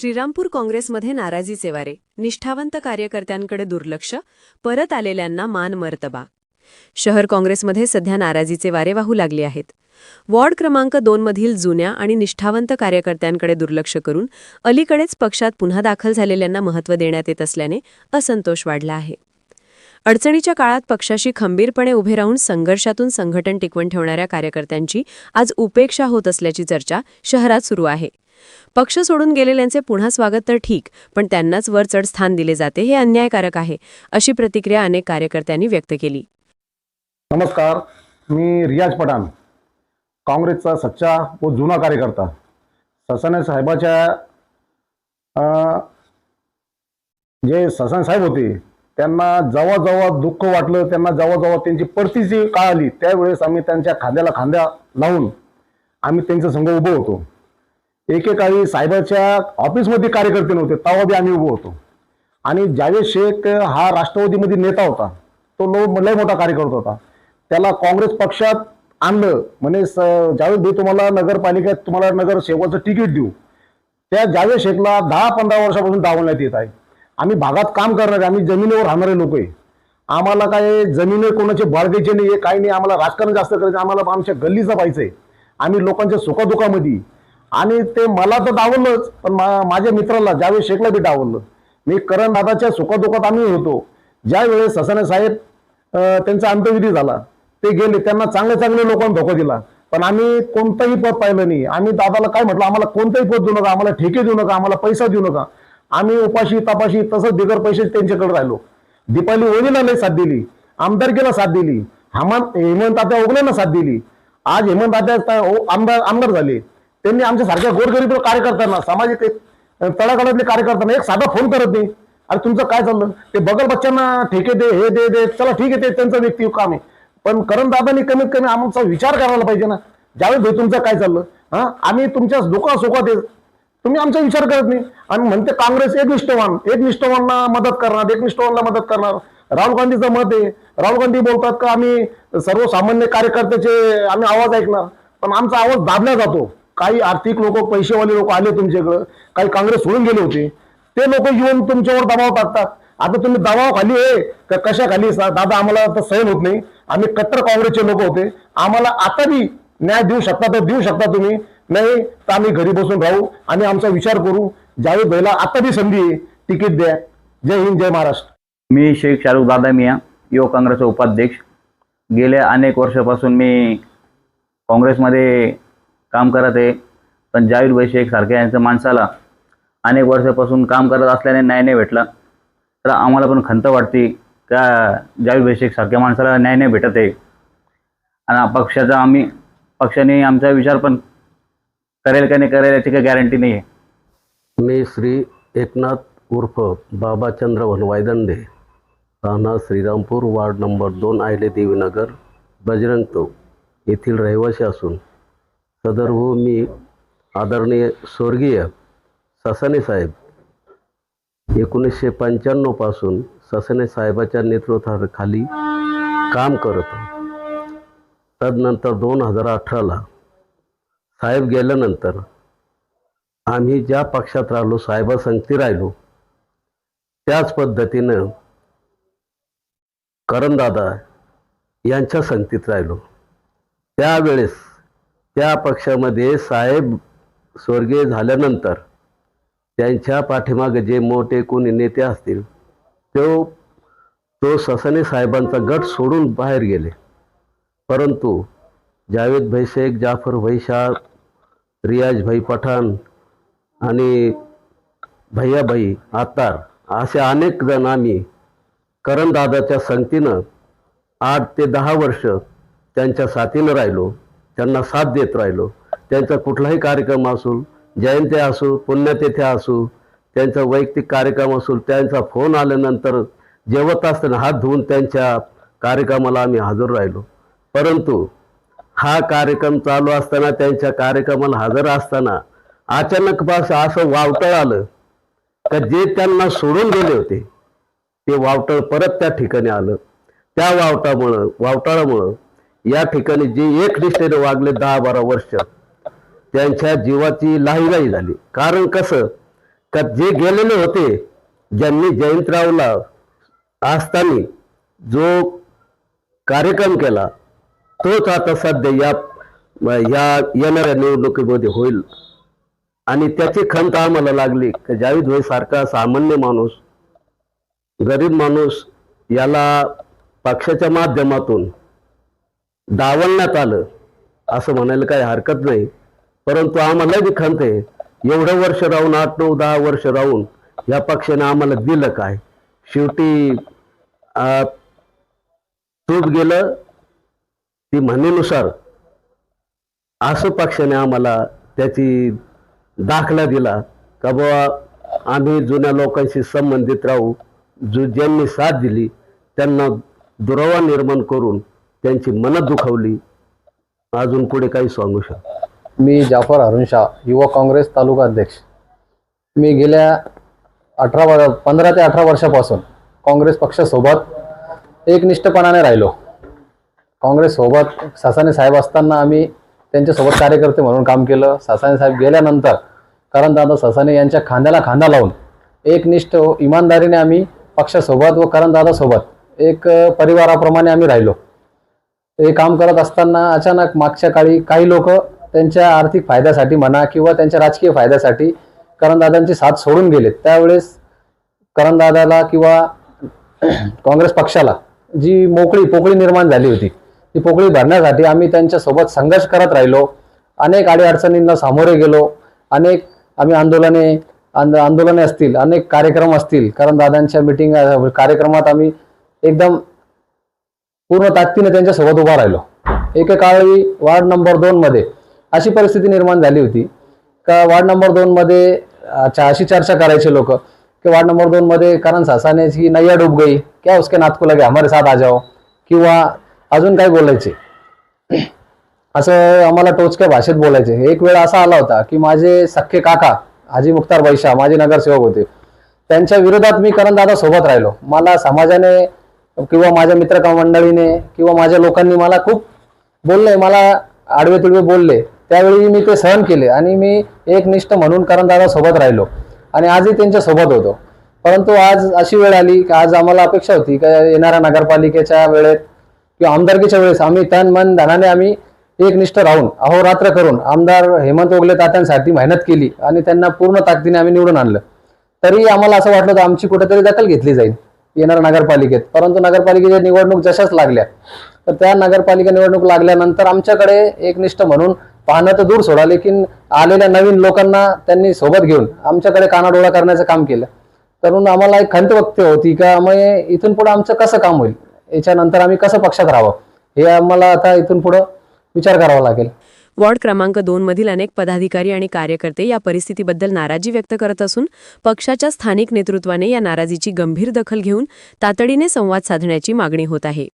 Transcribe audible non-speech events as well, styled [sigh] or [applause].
श्रीरामपूर काँग्रेसमध्ये नाराजीचे वारे निष्ठावंत कार्यकर्त्यांकडे दुर्लक्ष परत आलेल्यांना मान मर्तबा. शहर काँग्रेसमध्ये सध्या नाराजीचे वारे वाहू लागले आहेत. वॉर्ड क्रमांक दोनमधील जुन्या आणि निष्ठावंत कार्यकर्त्यांकडे दुर्लक्ष करून अलीकडेच पक्षात पुन्हा दाखल झालेल्यांना महत्त्व देण्यात येत असल्याने असंतोष वाढला आहे. अडचणीच्या काळात पक्षाशी खंबीरपणे उभे राहून संघर्षातून संघटन टिकवून ठेवणाऱ्या कार्यकर्त्यांची आज उपेक्षा होत असल्याची चर्चा शहरात सुरू आहे. पक्ष सोडून गेलेल्यांचे पुन्हा स्वागत तर ठीक पण त्यांनाच वर चढ स्थान दिले जाते हे अन्यायकारक आहे अशी प्रतिक्रिया अनेक कार्यकर्त्यांनी व्यक्त केली. नमस्कार मी रियाज पठाण काँग्रेसचा सच्चा व जुना कार्यकर्ता ससाने साहेबाच्या अं, जे ससाने साहेब होते त्यांना जेव्हा जेव्हा दुःख वाटलं त्यांना जेव्हा जेव्हा त्यांची परिस्थिती काळ आली त्यावेळेस आम्ही त्यांच्या खांद्याला खांद्या लावून आम्ही त्यांच्या संघ उभं होतो. एकेकाळी साहेबाच्या ऑफिसमध्ये कार्यकर्ते नव्हते तेव्हा बी आम्ही उभं होतो. आणि जावेद शेख हा राष्ट्रवादीमध्ये नेता होता. तो लो लय मोठा कार्यकर्ता होता. त्याला काँग्रेस पक्षात आणलं. म्हणे स जावेद भाई तुम्हाला नगरपालिकेत तुम्हाला नगर सेवाचं तिकीट देऊ. त्या जावेद शेखला दहा पंधरा वर्षापासून दावण्यात येत आहे. आम्ही भागात काम करणारे आम्ही जमिनीवर राहणारे लोक आहे. आम्हाला काय जमिनी कोणाचे बाळगायचे नाही आहे काही नाही आम्हाला राजकारण जास्त करायचं आम्हाला आमच्या गल्लीचं पाहिजे आम्ही लोकांच्या सुखादुखामध्ये आणि ते मला तर डावललंच पण मा- माझ्या मित्राला ज्यावेळी शेखला बी डावललं. मी करण दादाच्या सुखादुखात आम्ही होतो. ज्यावेळेस ससाने साहेब त्यांचा अंत्यविधी झाला ते गेले त्यांना चांगले चांगले लोकांना धोका दिला. पण आम्ही कोणतंही पद पाहिलं नाही. आम्ही दादाला काय म्हटलं आम्हाला कोणतंही पद देऊ नका आम्हाला ठेके देऊ नका आम्हाला पैसा देऊ नका. आम्ही उपाशी तपाशी तसंच बिगर पैसे त्यांच्याकडे राहिलो. दीपाली ओलीला नाही साथ दिली आमदारकीला साथ दिली हेमंत हेमंत तात्या ओगलेला साथ दिली. आज हेमंत तात्या ओ- आमदार आमदार झाले. त्यांनी आमच्या सारख्या गोरगरीब कार्यकर्त्यांना सामाजिक तळागाळातले कार्यकर्त्यांना एक साधा फोन करत नाही. अरे तुमचं काय चाललं? ते बगल बच्चांना ठेके दे हे दे दे चला ठीक आहे ते त्यांचं व्यक्ती काम आहे. पण करण दादानी कमीत कमी आमचा विचार करायला पाहिजे ना. ज्यावेळेस भाई तुमचं काय चाललं? हा? आम्ही तुमच्या दुखा सुखात आहे. तुम्ही आमचा विचार करत नाही. आणि म्हणते काँग्रेस एक निष्ठवान एक निष्ठवानला मदत करणार एक निष्ठवानला मदत करणार. राहुल गांधीचं मत आहे. राहुल गांधी बोलतात का आम्ही सर्वसामान्य कार्यकर्त्याचे आम्ही आवाज ऐकणार. पण आमचा आवाज दाबला जातो. काही आर्थिक लोक पैसेवाले लोक आले तुमच्याकडं काही काँग्रेस सोडून गेले होते ते लोक येऊन तुमच्यावर दबाव टाकतात. आता तुम्ही दबाव खाली आहे का कशा खाली दादा आम्हाला आता सहन होत नाही. आम्ही कट्टर काँग्रेसचे लोक होते. आम्हाला आता बी न्याय देऊ शकता तर देऊ शकता तुम्ही. नाही तर आम्ही घरी बसून राहू आणि आमचा विचार करू. ज्यावेळी बैला आता बी संधी आहे तिकीट द्या. जय हिंद जय महाराष्ट्र. मी शेख शाहरुख दादा मिया युवक काँग्रेसचे उपाध्यक्ष. गेल्या अनेक वर्षापासून मी काँग्रेसमध्ये काम करत आहे. पण जावीर भाई सारख्या यांच्या माणसाला अनेक वर्षापासून काम करत असल्याने न्याय नाही भेटला. तर आम्हाला पण खंत वाटते का जावीर भाई सारख्या माणसाला न्याय नाही भेटत आहे. आणि पक्षाचा आम्ही पक्षाने आमचा विचार पण करेल का नाही करेल याची काही गॅरंटी नाही आहे. मी श्री एकनाथ उर्फ बाबा चंद्रवन वायदंडे. राहणार श्रीरामपूर वार्ड नंबर दोन आयले देवीनगर बजरंग चौक येथील रहिवासी असून सदर्भ मी आदरणीय स्वर्गीय ससाने साहेब. एकोणीसशे पंच्याण्णवपासून ससाने साहेबाच्या नेतृत्वाखाली काम करत तदनंतर दोन हजार अठराला साहेब गेल्यानंतर आम्ही ज्या पक्षात राहिलो साहेबासंगती राहिलो त्याच पद्धतीनं करणदादा यांच्या संगतीत राहिलो. त्यावेळेस त्या पक्षामध्ये साहेब स्वर्गीय झाल्यानंतर त्यांच्या पाठीमागे जे मोठे कोणी नेते असतील तो तो ससाने साहेबांचा गट सोडून बाहेर गेले. परंतु जावेद भाई शेख जाफर भाई शाह रियाज भाई पठाण आणि भैयाभाई आतार असे अनेक जण आम्ही करणदादाच्या संगतीनं आठ ते दहा वर्ष त्यांच्या साथीनं राहिलो. त्यांना साथ देत राहिलो. त्यांचा कुठलाही कार्यक्रम असू जयंत्या असू पुण्यतिथ्या असू त्यांचा वैयक्तिक कार्यक्रम असू त्यांचा फोन आल्यानंतर जेवत असताना हात धुवून त्यांच्या कार्यक्रमाला आम्ही हजर राहिलो. परंतु हा कार्यक्रम चालू असताना त्यांच्या कार्यक्रमाला हजर असताना अचानक पास असं वावटळ आलं का जे त्यांना सोडून गेले होते ते वावटळ परत त्या ठिकाणी आलं. त्या वावटामुळं वावटाळामुळं या ठिकाणी जे एक निष्ठेने वागले दहा बारा वर्ष त्यांच्या जीवाची लाहीलाही झाली. कारण कसं? का जे गेलेले होते ज्यांनी जयंतरावला असताना जो कार्यक्रम केला तोच आता सध्या या या येणाऱ्या निवडणुकीमध्ये होईल. आणि त्याची खंत आम्हाला लागली की जावेद भाई सारखा सामान्य माणूस गरीब माणूस याला पक्षाच्या माध्यमातून डावलण्यात आलं. असं म्हणायला काही हरकत नाही. परंतु आम्हाला बी खंत आहे एवढं वर्ष राहून आठ नऊ दहा वर्ष राहून या पक्षाने आम्हाला दिलं काय? शेवटी तूप गेलं ती म्हणेनुसार असं पक्षाने आम्हाला त्याची दाखला दिला का बाबा आम्ही जुन्या लोकांशी संबंधित राहू जो ज्यांनी साथ दिली त्यांना दुरावा निर्माण करून त्यांची मनं दुखावली. अजून पुढे काही सांगू शकतो मी जाफर अरुण शाह युवा काँग्रेस तालुका अध्यक्ष. मी गेल्या अठरा वर पंधरा ते अठरा वर्षापासून काँग्रेस पक्षासोबत एकनिष्ठपणाने राहिलो. काँग्रेससोबत सासाने साहेब असताना आम्ही त्यांच्यासोबत कार्यकर्ते म्हणून काम केलं. सासाने साहेब गेल्यानंतर करणदादा सासाने यांच्या खांद्याला खांदा लावून एकनिष्ठ इमानदारीने आम्ही पक्षासोबत व करणदादासोबत एक परिवाराप्रमाणे आम्ही राहिलो. हे काम करत असताना अचानक मागच्या काळी काही लोक त्यांच्या आर्थिक फायद्यासाठी म्हणा किंवा त्यांच्या राजकीय फायद्यासाठी करणदादांची साथ सोडून गेलेत. त्यावेळेस करणदादाला किंवा [clears throat] काँग्रेस पक्षाला जी मोकळी पोकळी निर्माण झाली होती ती पोकळी भरण्यासाठी आम्ही त्यांच्यासोबत संघर्ष करत राहिलो. अनेक अडीअडचणींना सामोरे गेलो. अनेक आम्ही आंदोलने आंद आंदोलने असतील अनेक कार्यक्रम असतील करणदादांच्या मिटिंग कार्यक्रमात आम्ही एकदम पूर्ण ताकदीने त्यांच्यासोबत उभा राहिलो. एकेकाळी वार्ड नंबर दोनमध्ये अशी परिस्थिती निर्माण झाली होती. का वार्ड नंबर दोनमध्ये अच्छा अशी चर्चा करायचे लोक. की वार्ड नंबर दोनमध्ये कारण करण सासाने की नैया डूब गई. क्या उसके नात को लगे? हमारे साथ आ जाओ. किंवा अजून काय बोलायचे? असं आम्हाला टोचक्या भाषेत बोलायचे. एक वेळ असा आला होता की माझे सख्खे काका हाजी मुख्तार बैशा माझे नगरसेवक होते. त्यांच्या विरोधात मी करणदादा सोबत राहिलो. मला समाजाने किंवा माझ्या मित्र मंडळीने किंवा माझ्या लोकांनी मला खूप बोलले मला आडवे तिडवे बोलले. त्यावेळी मी ते सहन केले आणि मी एकनिष्ठ म्हणून करणदादा सोबत राहिलो आणि आजही त्यांच्यासोबत होतो. परंतु आज अशी वेळ आली की आज आम्हाला अपेक्षा होती का येणाऱ्या नगरपालिकेच्या वेळेत किंवा आमदारकीच्या वेळेस आम्ही तन मन धनाने आम्ही एकनिष्ठ राहून अहोरात्र करून आमदार हेमंत ओगले तात्यांसाठी मेहनत केली आणि त्यांना पूर्ण ताकदीने आम्ही निवडून आणलं. तरी आम्हाला असं वाटलं तर आमची कुठेतरी दखल घेतली जाईल. येणाऱ्या नगरपालिकेत. परंतु नगरपालिकेच्या निवडणूक जशाच लागल्या. तर त्या नगरपालिका निवडणूक लागल्यानंतर आमच्याकडे एकनिष्ठ म्हणून पाहणं तर दूर सोडा लेकिन आलेल्या नवीन लोकांना त्यांनी सोबत घेऊन आमच्याकडे कानाडोळा करण्याचं काम केलं. तर आम्हाला एक खंत व्यक्त होती का मग इथून पुढे आमचं कसं काम होईल? याच्यानंतर आम्ही कसं पक्षात राहावं? हे आम्हाला आता इथून पुढं विचार करावा लागेल. वॉर्ड क्रमांक दोन मधील अनेक पदाधिकारी आणि कार्यकर्ते या परिस्थितीबद्दल नाराजी व्यक्त करत असून पक्षाच्या स्थानिक नेतृत्वाने या नाराजीची गंभीर दखल घेऊन तातडीने संवाद साधण्याची मागणी होत आहे.